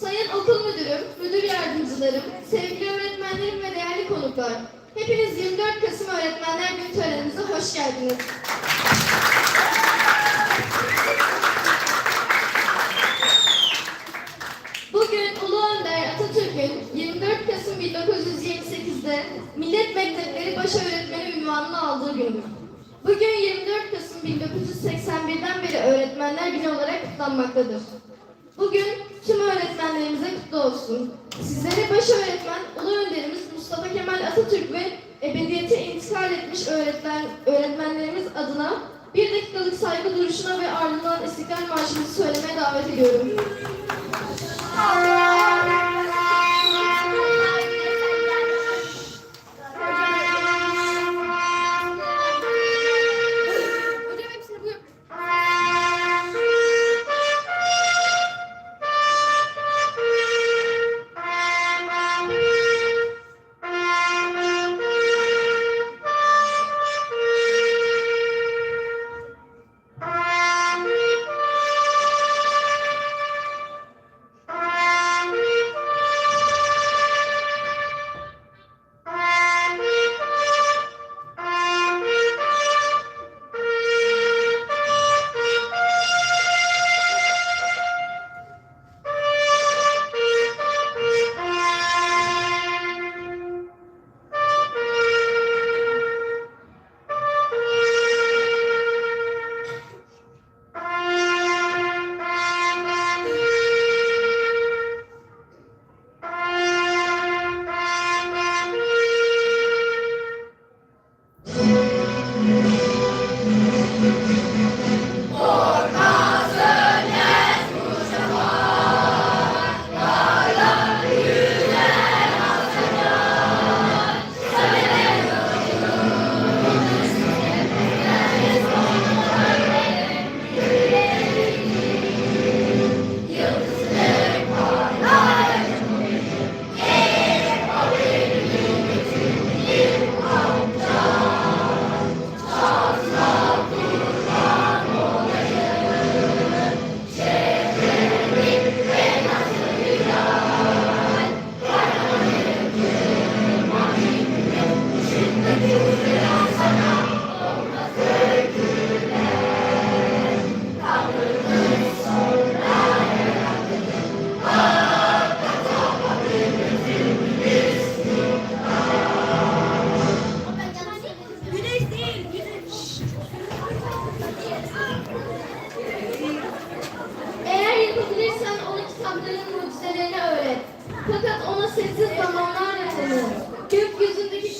Sayın okul müdürüm, müdür yardımcılarım, sevgili öğretmenlerim ve değerli konuklar. Hepiniz 24 Kasım Öğretmenler Günü törenimize hoş geldiniz. Bugün Ulu Önder Atatürk'ün 24 Kasım 1928'de Millet Mektepleri Baş Öğretmeni ünvanını aldığı gündür. Bugün 24 Kasım 1981'den beri Öğretmenler Günü olarak kutlanmaktadır. Bugün tüm öğretmenlerimize kutlu olsun. Sizlere baş öğretmen Ulu Önderimiz Mustafa Kemal Atatürk ve ebediyete intikal etmiş öğretmen, öğretmenlerimiz adına bir dakikalık saygı duruşuna ve ardından İstiklal Marşımızı söylemeye davet ediyorum.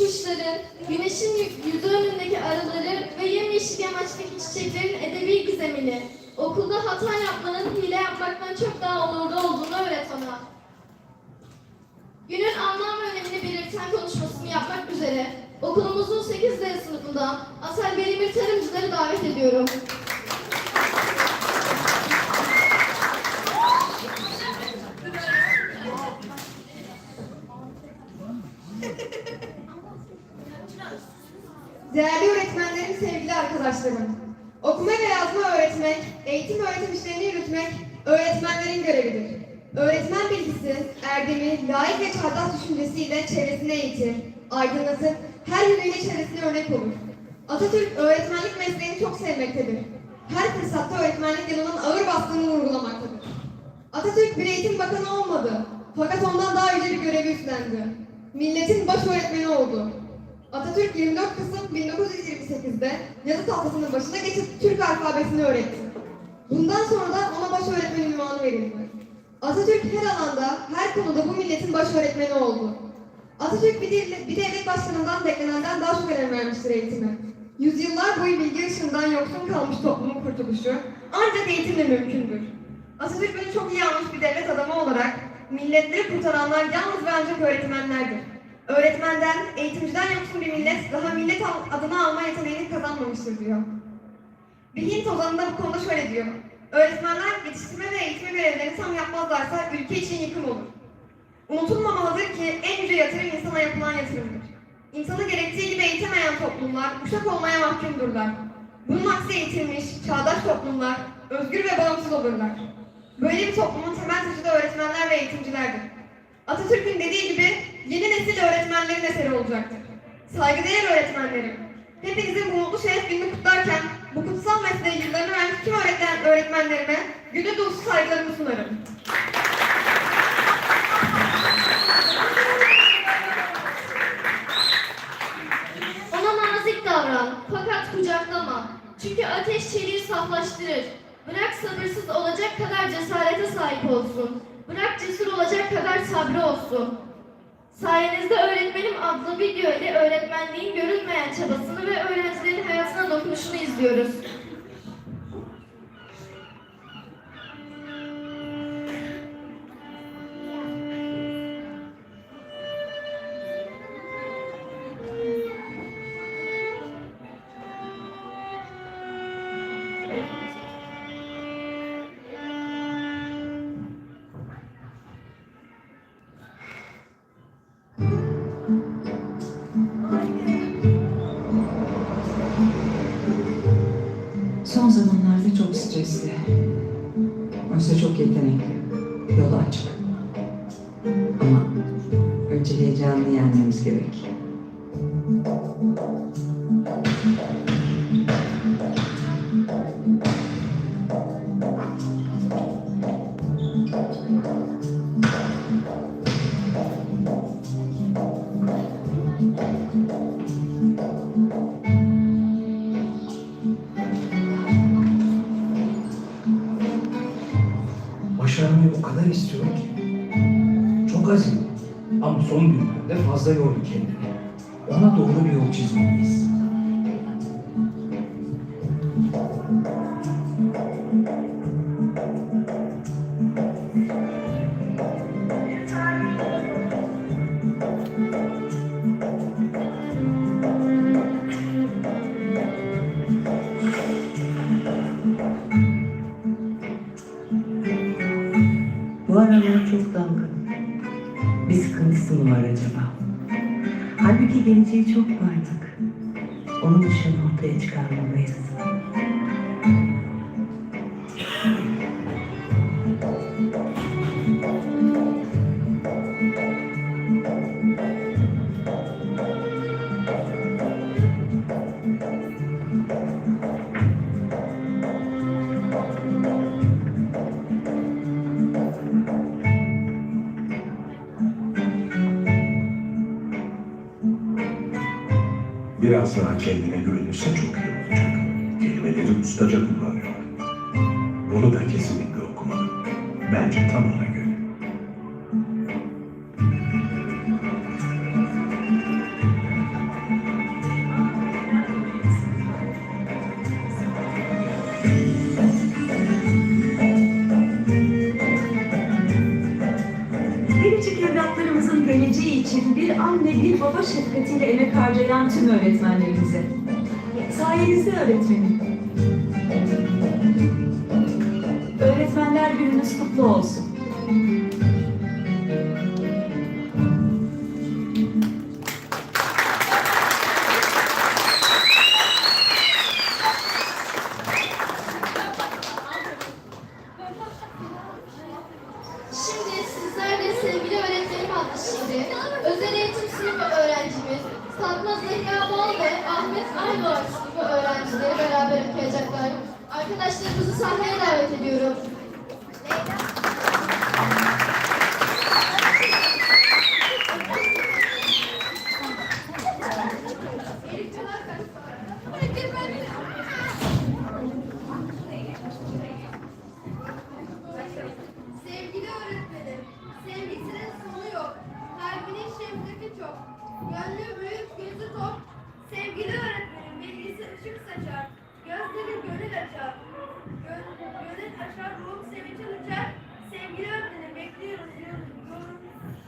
Kuşların, güneşin yü- yüzü önündeki arıları ve yemyeşil yamaçtaki çiçeklerin edebi gizemini, okulda hata yapmanın hile yapmaktan çok daha onurlu olduğunu öğret ona. Günün anlam ve önemini belirten konuşmasını yapmak üzere okulumuzun 8D sınıfından Asel Berimir Tarımcıları davet ediyorum. Değerli öğretmenlerim, sevgili arkadaşlarım. Okuma ve yazma öğretmek, eğitim öğretim işlerini yürütmek öğretmenlerin görevidir. Öğretmen bilgisi, erdemi, layık ve çağdaş düşüncesiyle çevresini eğitir, aydınlatır, her yönüyle çevresine örnek olur. Atatürk öğretmenlik mesleğini çok sevmektedir. Her fırsatta öğretmenlik yanının ağır bastığını vurgulamaktadır. Atatürk bir eğitim bakanı olmadı. Fakat ondan daha yüce bir görevi üstlendi. Milletin baş öğretmeni oldu. Atatürk 24 Kasım 1928'de yazı tahtasının başına geçip Türk alfabesini öğretti. Bundan sonra da ona baş öğretmen ünvanı verildi. Atatürk her alanda, her konuda bu milletin baş öğretmeni oldu. Atatürk bir, devlet, bir devlet başkanından beklenenden daha çok önem vermiştir eğitime. Yüzyıllar boyu bilgi ışığından yoksun kalmış toplumun kurtuluşu ancak eğitimle mümkündür. Atatürk beni çok iyi anmış bir devlet adamı olarak milletleri kurtaranlar yalnız ve ancak öğretmenlerdir. Öğretmenden, eğitimciden yoksun bir millet daha millet adını alma yeteneğini kazanmamıştır diyor. Bir Hint ozanında bu konuda şöyle diyor. Öğretmenler yetiştirme ve eğitime görevlerini tam yapmazlarsa ülke için yıkım olur. Unutulmamalıdır ki en yüce yatırım insana yapılan yatırımdır. İnsanı gerektiği gibi eğitemeyen toplumlar uşak olmaya mahkumdurlar. Bunun aksi eğitilmiş, çağdaş toplumlar özgür ve bağımsız olurlar. Böyle bir toplumun temel taşı da öğretmenler ve eğitimcilerdir. Atatürk'ün dediği gibi yeni nesil öğretmenlerin eseri olacaktır. Saygıdeğer öğretmenlerim, hepinizin bu mutlu şeref gününü kutlarken bu kutsal mesleği yıllarını vermiş tüm öğretmen, öğretmenlerime gönül dolusu saygılarımı sunarım. Ona nazik davran fakat kucaklama. Çünkü ateş çeliği saflaştırır. Bırak sabırsız olacak kadar cesarete sahip olsun. Bırak cesur olacak kadar sabrı olsun. Sayenizde Öğretmenim adlı video ile öğretmenliğin görünmeyen çabasını ve öğrencilerin hayatına dokunuşunu izliyoruz. Son zamanlarda çok stresli. Oysa çok yetenekli. Yolu açık. Ama önce heyecanını yenmemiz gerek. Ama son günlerde fazla yordu kendini. Ona doğru bir yol çizmeliyiz. Çıkarmalıyız. Biraz daha kendine ustaca kullanıyor. Bunu da kesinlikle okumalı. Bence tam ona göre. Biricik evlatlarımızın geleceği için bir anne bir baba şefkatiyle emek harcayan tüm öğretmenlerimize. Sayenizde öğretmenim. Öğretmenler gününüz kutlu olsun. Sevgisinin sonu yok. Kalbinin şefkati çok. Gönlü büyük, gözü tok. Sevgili öğretmenim, bilgisi ışık saçar. Gözleri gönül açar. Gön, gönül açar, ruhum sevinçe uçar. Sevgili öğretmenim, bekliyoruz. Yor- Yorum,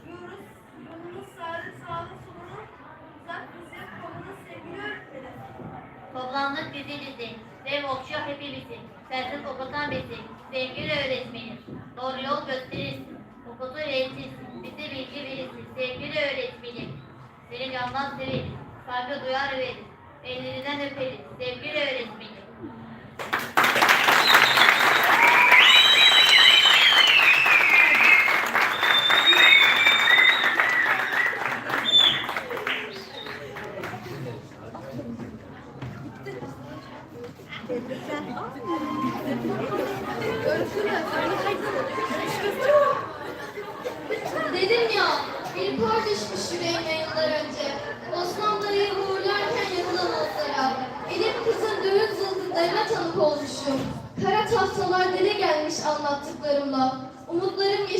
yoruz, yolunuz sağlık, sağlık sonunu. Uzak bize kolunuz sevgili öğretmenim. Toplandık dizi dizi, dev okşuyor hepimizi, sensiz okutan bizi, sevgili öğretmenim. Doğru yol gösterirsin, okutur eğitirsin, bize bilgi verirsin, sevgili öğretmenim. Seni candan severiz, saygı duyar veririz, ellerinden öperiz, sevgili öğretmenim.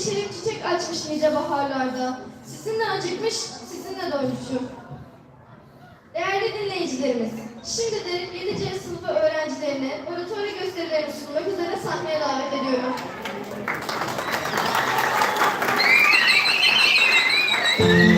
Yeşerip çiçek açmış nice baharlarda. Sizinle acıkmış, sizinle doymuşum. Değerli dinleyicilerimiz, şimdi de 7. sınıfı öğrencilerini oratorio gösterilerini sunmak üzere sahneye davet ediyorum. Sınıfı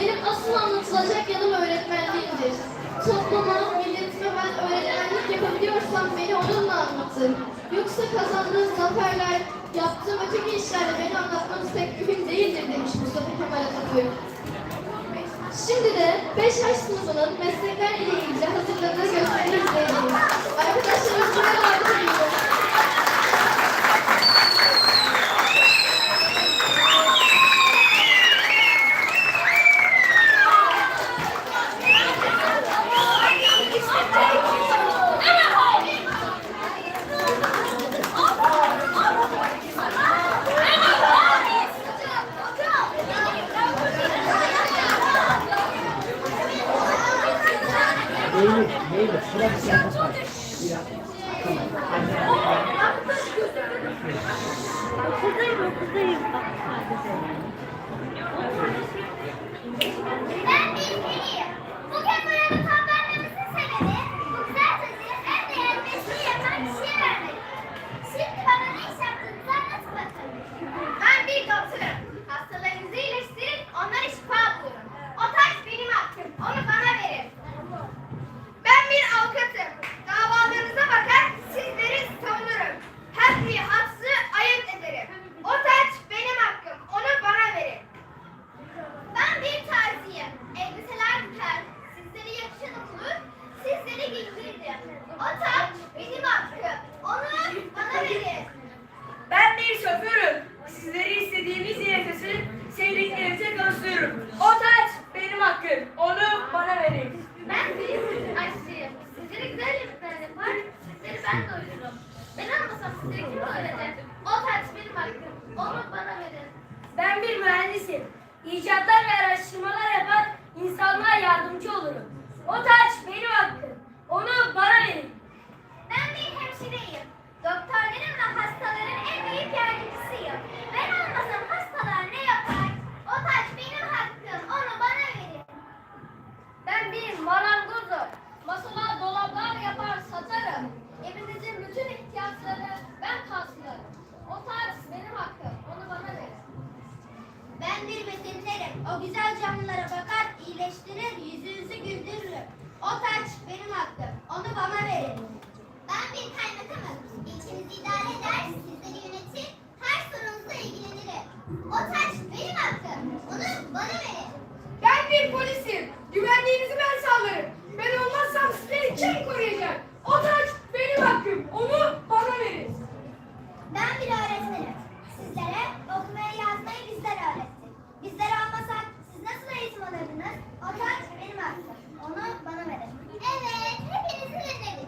Benim asıl anlatılacak yanım öğretmenliğimdir. Topluma, milletime ben öğretmenlik yapabiliyorsam beni onunla anlatın. Yoksa kazandığım zaferler, yaptığım öteki işlerle beni anlatmanız pek mühim değildir demiş Mustafa Kemal Atatürk. Şimdi de 5 yaş sınıfının meslekler ile ilgili hazırladığı gösteri izleyeceğiz. Arkadaşlarımızı buraya davet ediyorum. Ben bir periyim. Bugün buranın toplanmamızın sebebi bu güzel tacı en değerli mesleği yapan kişiye vermek. Şimdi bana ne iş yaptığınızı anlatın bakalım. Ben bir doktorum. Hastalarınızı iyileştirin, onlara şifa bulun. O taç benim hakkım, onu bana verin. Ben bir avukatım. Davalarınıza bakar, sizleri savunurum. Her bir haksız ayırt ederim. O taç benim hakkım, onu bana verin. Ben bir terziyim. Elbiseler diker. Sizlere yakışan olur. Sizlere giydiririm. O taç benim hakkım. Onu bana verin. Ben bir şoförüm. Sizleri istediğimiz yere taşır, sevdiklerinize kavuştururum. O taç benim hakkım. Onu bana verin. Ben bir aşçıyım. Sizlere güzel yemekler yapar. Ben doyururum. Ben olmasam sizlere kim doyuracak? O taç benim hakkım. Onu bana verin. Ben bir mühendisim. İcatlar ve araştırmalar yapar, insanlığa yardımcı olurum. O taç benim hakkım. Onu bana verin. Ben bir hemşireyim. Doktorların ve hastaların en büyük yardımcısıyım. Ben olmasam hastalar ne yapar? O taç benim hakkım. Onu bana verin. Ben bir marangozum. Masalar, dolaplar yapar, satarım. Evinizin bütün ihtiyaçları ben karşılarım. O taç benim hakkım. Onu bana verin. Ben bir veterinerim. O güzel canlılara bakar, iyileştirir, yüzünüzü güldürür. O taç benim hakkım. Onu bana verin. Ben bir kaymakamım. İlçenizi idare eder, sizleri yönetir, her sorunuzla ilgilenirim. O taç benim hakkım. Onu bana verin. Ben bir polisim. Güvenliğinizi ben sağlarım. Ben olmazsam sizleri kim koruyacak? O taç benim hakkım. Onu bana verin. Ben bir öğretmenim. Sizlere okumayı yazmayı bizler öğrettik. Bizler olmasak siz nasıl eğitim alırdınız? O taç benim hakkım. Onu bana verin. Evet, hepinizi dinledik.